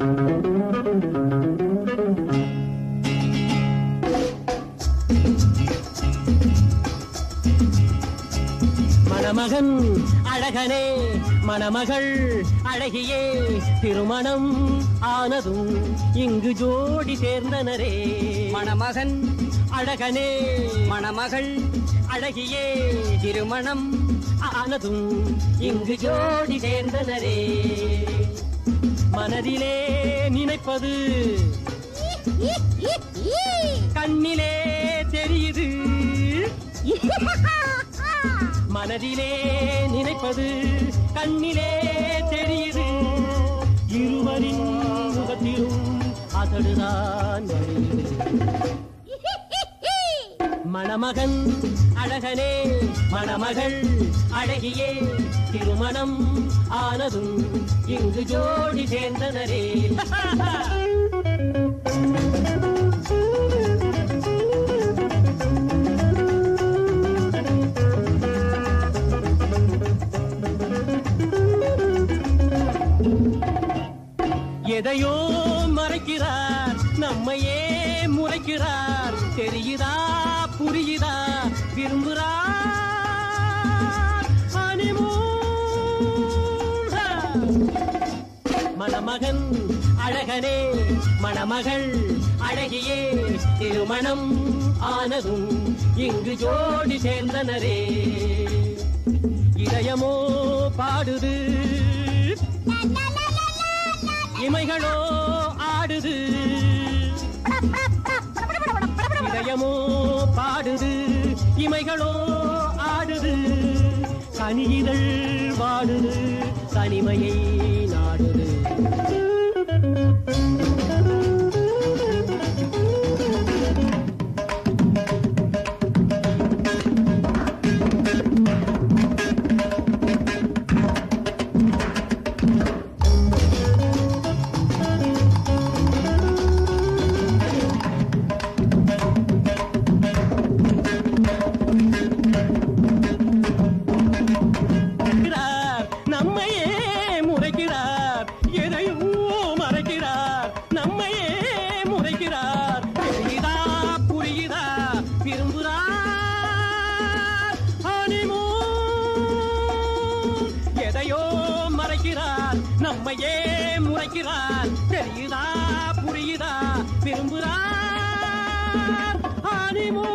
மணமகன் அழகனே மணமகள் அழகியே திருமணம் ஆனதும் இங்கு ஜோடி சேர்ந்தனரே. மணமகன் அழகனே மணமகள் அழகியே திருமணம் ஆனதும் இங்கு ஜோடி சேர்ந்தனரே. மனதிலே நினைப்பது கண்ணிலே தெரியுது. மனதிலே நினைப்பது கண்ணிலே தெரியுது. இருவரின் முகத்திலும் அதடுதான் வருகிறது மணமகன். அழகனே மணமகள். அழகியே திருமணம் ஆனதும் இங்கு ஜோடி சேர்ந்தனரே. எதையோ மறைக்கிறார். நம்மையே முறைக்கிறார். தெரியுதா? புரியுதா? விரும்புகிறார் மணமகன் அழகனே மணமகள் அழகியே திருமணம் ஆனதும் இங்கு ஜோடி சேர்ந்தனரே. இதயமோ பாடுது இமைகளோ ஆடுது. இதயமோ பாடுது இமைகளோ ஆடுது. கனியிதழ் வாடுது தனிமையை பார்க்கிறார் தெரியுதா? புரியுதா? விரும்புகிறார்? ஆனிமோ